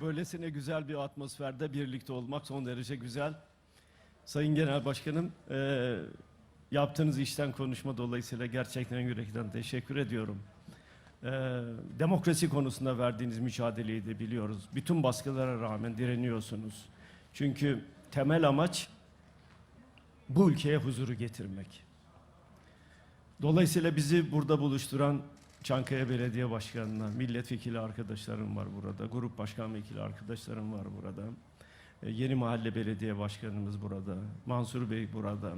Böylesine güzel bir atmosferde birlikte olmak son derece güzel. Sayın Genel Başkanım, eee, yaptığınız işten konuşma dolayısıyla gerçekten yürekten teşekkür ediyorum. Eee, demokrasi konusunda verdiğiniz mücadeleyi de biliyoruz. Bütün baskılara rağmen direniyorsunuz. Çünkü temel amaç bu ülkeye huzuru getirmek. Dolayısıyla bizi burada buluşturan Çankaya Belediye Başkanı'na, milletvekili arkadaşlarım var burada, grup başkan vekili arkadaşlarım var burada. E, Yeni Mahalle Belediye Başkanımız burada, Mansur Bey burada.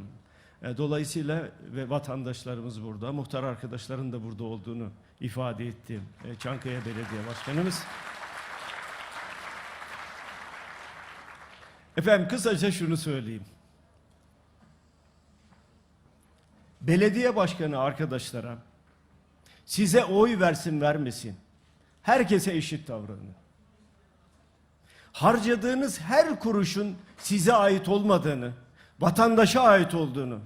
E, Dolayısıyla ve vatandaşlarımız burada, muhtar arkadaşların da burada olduğunu ifade etti e, Çankaya Belediye Başkanımız. Efendim kısaca şunu söyleyeyim. Belediye başkanı arkadaşlara size oy versin vermesin. Herkese eşit davranın. Harcadığınız her kuruşun size ait olmadığını, vatandaşa ait olduğunu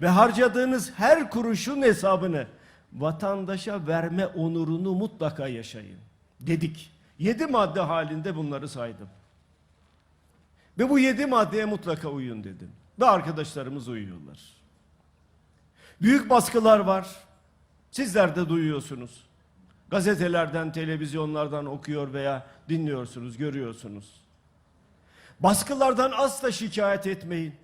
ve harcadığınız her kuruşun hesabını vatandaşa verme onurunu mutlaka yaşayın dedik. Yedi madde halinde bunları saydım. Ve bu yedi maddeye mutlaka uyun dedim. Ve arkadaşlarımız uyuyorlar. Büyük baskılar var. Sizler de duyuyorsunuz. Gazetelerden, televizyonlardan okuyor veya dinliyorsunuz, görüyorsunuz. Baskılardan asla şikayet etmeyin.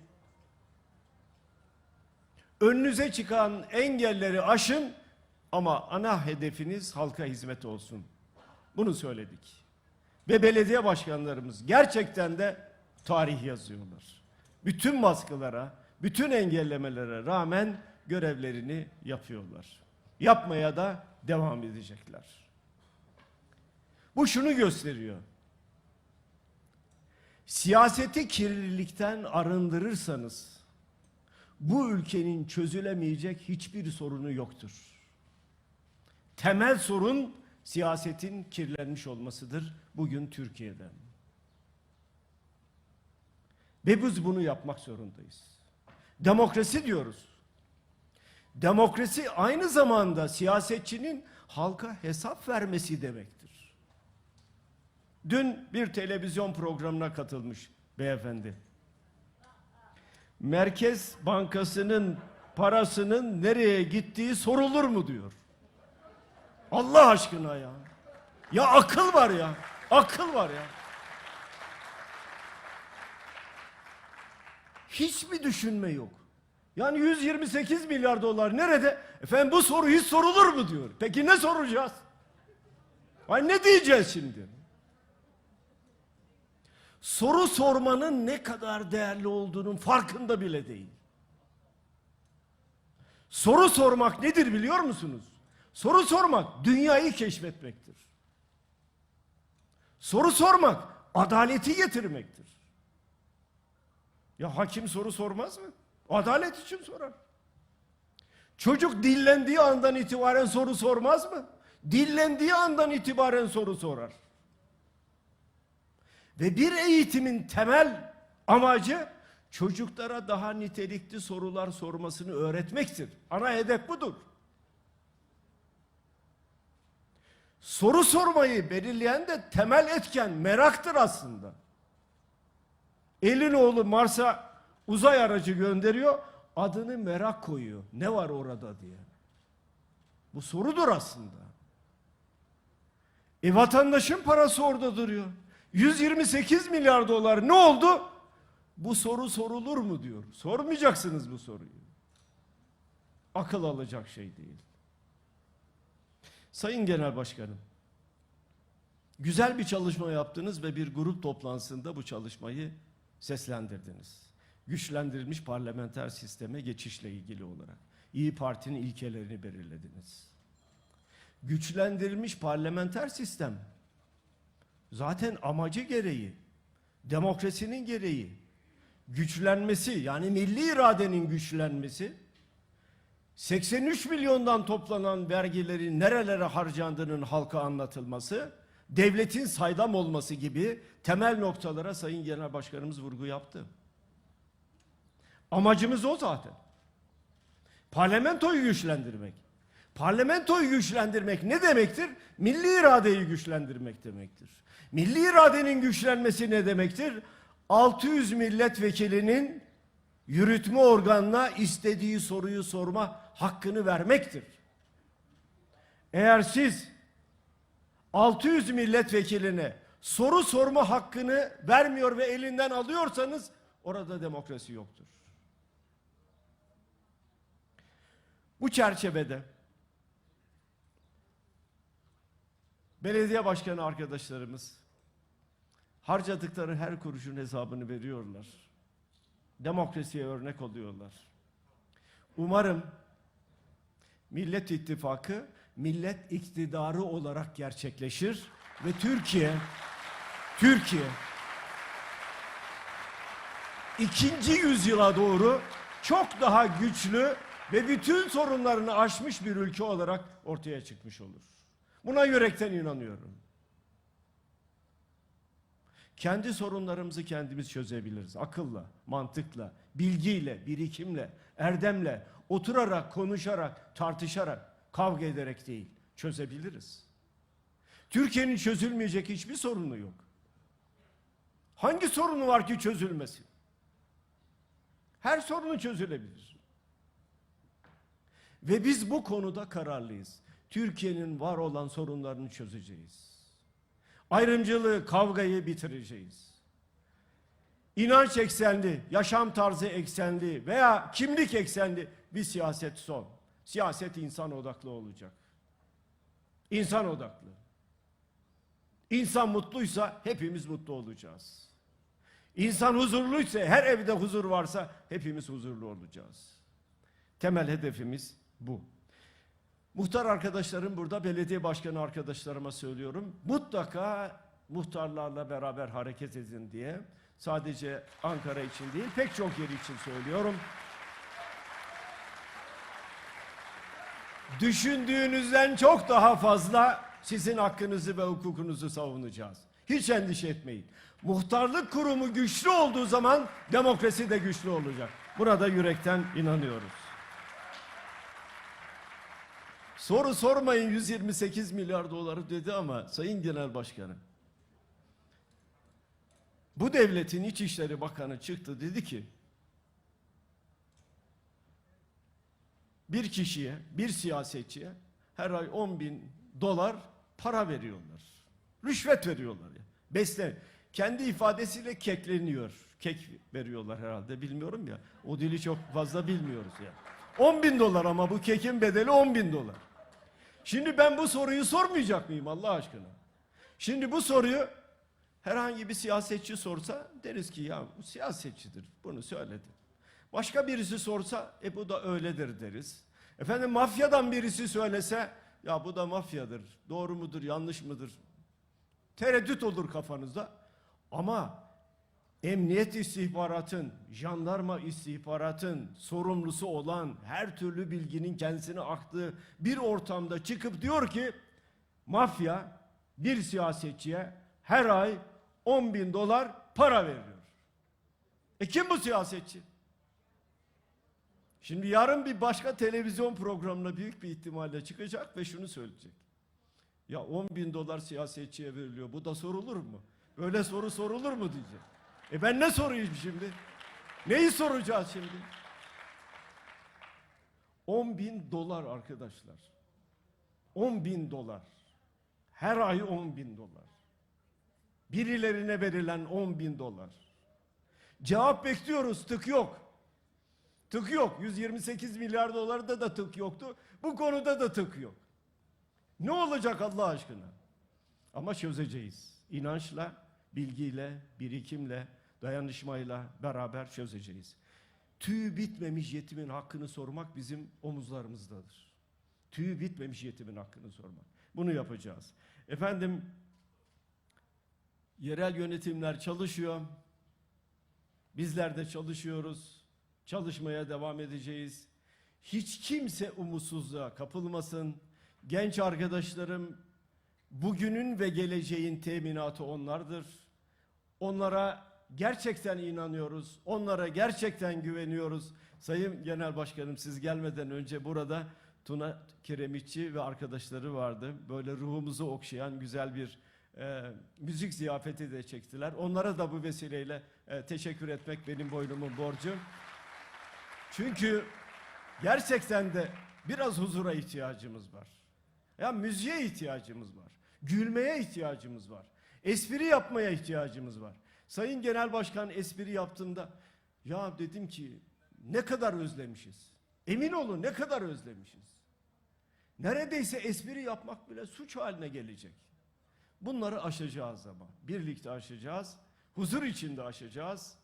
Önünüze çıkan engelleri aşın ama ana hedefiniz halka hizmet olsun. Bunu söyledik. Ve belediye başkanlarımız gerçekten de tarih yazıyorlar. Bütün baskılara, bütün engellemelere rağmen görevlerini yapıyorlar. Yapmaya da devam edecekler. Bu şunu gösteriyor. Siyaseti kirlilikten arındırırsanız bu ülkenin çözülemeyecek hiçbir sorunu yoktur. Temel sorun siyasetin kirlenmiş olmasıdır bugün Türkiye'de. Ve biz bunu yapmak zorundayız. Demokrasi diyoruz. Demokrasi aynı zamanda siyasetçinin halka hesap vermesi demektir. Dün bir televizyon programına katılmış beyefendi. Merkez Bankası'nın parasının nereye gittiği sorulur mu diyor. Allah aşkına ya. Ya akıl var ya. Akıl var ya. Hiçbir düşünme yok. Yani 128 milyar dolar nerede? Efendim bu soru hiç sorulur mu diyor. Peki ne soracağız? Ay ne diyeceğiz şimdi? Soru sormanın ne kadar değerli olduğunun farkında bile değil. Soru sormak nedir biliyor musunuz? Soru sormak dünyayı keşfetmektir. Soru sormak adaleti getirmektir. Ya hakim soru sormaz mı? Adalet için sorar. Çocuk dillendiği andan itibaren soru sormaz mı? Dillendiği andan itibaren soru sorar. Ve bir eğitimin temel amacı çocuklara daha nitelikli sorular sormasını öğretmektir. Ana hedef budur. Soru sormayı belirleyen de temel etken meraktır aslında. Elinoğlu Mars'a uzay aracı gönderiyor, adını merak koyuyor. Ne var orada diye. Bu sorudur aslında. E vatandaşın parası orada duruyor. 128 milyar dolar ne oldu? Bu soru sorulur mu diyor. Sormayacaksınız bu soruyu. Akıl alacak şey değil. Sayın Genel Başkanım, güzel bir çalışma yaptınız ve bir grup toplantısında bu çalışmayı seslendirdiniz. Güçlendirilmiş parlamenter sisteme geçişle ilgili olarak. İyi Parti'nin ilkelerini belirlediniz. Güçlendirilmiş parlamenter sistem zaten amacı gereği, demokrasinin gereği, güçlenmesi yani milli iradenin güçlenmesi, 83 milyondan toplanan vergilerin nerelere harcandığının halka anlatılması, devletin saydam olması gibi temel noktalara Sayın Genel Başkanımız vurgu yaptı. Amacımız o zaten. Parlamentoyu güçlendirmek. Parlamentoyu güçlendirmek ne demektir? Milli iradeyi güçlendirmek demektir. Milli iradenin güçlenmesi ne demektir? 600 milletvekilinin yürütme organına istediği soruyu sorma hakkını vermektir. Eğer siz 600 milletvekiline soru sorma hakkını vermiyor ve elinden alıyorsanız orada demokrasi yoktur. Bu çerçevede belediye başkanı arkadaşlarımız harcadıkları her kuruşun hesabını veriyorlar. Demokrasiye örnek oluyorlar. Umarım Millet İttifakı millet iktidarı olarak gerçekleşir ve Türkiye Türkiye ikinci yüzyıla doğru çok daha güçlü ve bütün sorunlarını aşmış bir ülke olarak ortaya çıkmış olur. Buna yürekten inanıyorum. Kendi sorunlarımızı kendimiz çözebiliriz. Akılla, mantıkla, bilgiyle, birikimle, erdemle, oturarak, konuşarak, tartışarak, kavga ederek değil, çözebiliriz. Türkiye'nin çözülmeyecek hiçbir sorunu yok. Hangi sorunu var ki çözülmesin? Her sorunu çözülebilir. Ve biz bu konuda kararlıyız. Türkiye'nin var olan sorunlarını çözeceğiz. Ayrımcılığı, kavgayı bitireceğiz. İnanç eksenli, yaşam tarzı eksenli veya kimlik eksenli bir siyaset son. Siyaset insan odaklı olacak. İnsan odaklı. İnsan mutluysa hepimiz mutlu olacağız. İnsan huzurluysa, her evde huzur varsa hepimiz huzurlu olacağız. Temel hedefimiz bu. Muhtar arkadaşlarım burada, belediye başkanı arkadaşlarıma söylüyorum. Mutlaka muhtarlarla beraber hareket edin diye. Sadece Ankara için değil, pek çok yer için söylüyorum. Düşündüğünüzden çok daha fazla sizin hakkınızı ve hukukunuzu savunacağız. Hiç endişe etmeyin. Muhtarlık kurumu güçlü olduğu zaman demokrasi de güçlü olacak. Buna da yürekten inanıyoruz. Soru sormayın 128 milyar doları dedi ama Sayın Genel Başkanım. Bu devletin İçişleri Bakanı çıktı dedi ki bir kişiye, bir siyasetçiye her ay 10 bin dolar para veriyorlar. Rüşvet veriyorlar ya. Besle. Kendi ifadesiyle kekleniyor. Kek veriyorlar herhalde bilmiyorum ya. O dili çok fazla bilmiyoruz ya. 10 bin dolar ama bu kekin bedeli 10 bin dolar. Şimdi ben bu soruyu sormayacak mıyım Allah aşkına? Şimdi bu soruyu herhangi bir siyasetçi sorsa deriz ki ya bu siyasetçidir bunu söyledi. Başka birisi sorsa e bu da öyledir deriz. Efendim mafyadan birisi söylese ya bu da mafyadır. Doğru mudur yanlış mıdır? Tereddüt olur kafanızda. Ama emniyet istihbaratın, jandarma istihbaratın sorumlusu olan her türlü bilginin kendisine aktığı bir ortamda çıkıp diyor ki mafya bir siyasetçiye her ay 10 bin dolar para veriyor. E kim bu siyasetçi? Şimdi yarın bir başka televizyon programına büyük bir ihtimalle çıkacak ve şunu söyleyecek. Ya 10 bin dolar siyasetçiye veriliyor. Bu da sorulur mu? Böyle soru sorulur mu diyecek. E ben ne sorayım şimdi? Neyi soracağız şimdi? 10 bin dolar arkadaşlar. 10 bin dolar. Her ay 10 bin dolar. Birilerine verilen 10 bin dolar. Cevap bekliyoruz, tık yok. Tık yok. 128 milyar dolarda da tık yoktu. Bu konuda da tık yok. Ne olacak Allah aşkına? Ama çözeceğiz. İnançla, bilgiyle, birikimle, dayanışmayla beraber çözeceğiz. Tüyü bitmemiş yetimin hakkını sormak bizim omuzlarımızdadır. Tüyü bitmemiş yetimin hakkını sormak. Bunu yapacağız. Efendim, yerel yönetimler çalışıyor. Bizler de çalışıyoruz. Çalışmaya devam edeceğiz. Hiç kimse umutsuzluğa kapılmasın. Genç arkadaşlarım bugünün ve geleceğin teminatı onlardır. Onlara gerçekten inanıyoruz. Onlara gerçekten güveniyoruz. Sayın Genel Başkanım siz gelmeden önce burada Tuna Kiremitçi ve arkadaşları vardı. Böyle ruhumuzu okşayan güzel bir e, müzik ziyafeti de çektiler. Onlara da bu vesileyle e, teşekkür etmek benim boynumun borcu. Çünkü gerçekten de biraz huzura ihtiyacımız var. Ya müziğe ihtiyacımız var. Gülmeye ihtiyacımız var. Espri yapmaya ihtiyacımız var. Sayın Genel Başkan espri yaptığında ya dedim ki ne kadar özlemişiz. Emin olun ne kadar özlemişiz. Neredeyse espri yapmak bile suç haline gelecek. Bunları aşacağız ama. Birlikte aşacağız. Huzur içinde aşacağız.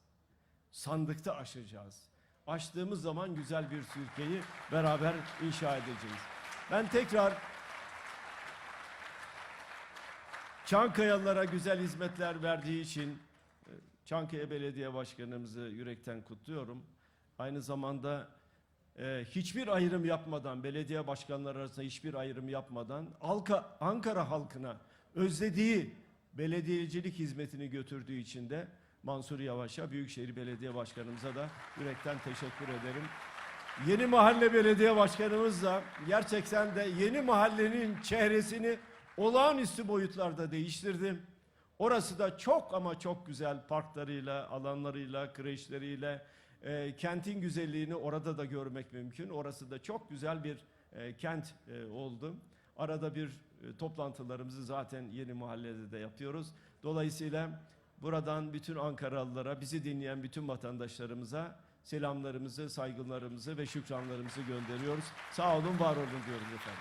Sandıkta aşacağız. Açtığımız zaman güzel bir Türkiye'yi beraber inşa edeceğiz. Ben tekrar Çankayalılara güzel hizmetler verdiği için Çankaya Belediye Başkanımızı yürekten kutluyorum. Aynı zamanda e, hiçbir ayrım yapmadan, belediye başkanları arasında hiçbir ayrım yapmadan Alka, Ankara halkına özlediği belediyecilik hizmetini götürdüğü için de Mansur Yavaş'a, Büyükşehir Belediye Başkanımıza da yürekten teşekkür ederim. Yeni Mahalle Belediye Başkanımız da gerçekten de yeni mahallenin çehresini olağanüstü boyutlarda değiştirdi. Orası da çok ama çok güzel parklarıyla, alanlarıyla, kreşleriyle, e, kentin güzelliğini orada da görmek mümkün. Orası da çok güzel bir e, kent e, oldu. Arada bir e, toplantılarımızı zaten yeni mahallede de yapıyoruz. Dolayısıyla buradan bütün Ankaralılara, bizi dinleyen bütün vatandaşlarımıza selamlarımızı, saygılarımızı ve şükranlarımızı gönderiyoruz. Sağ olun, var olun diyoruz efendim.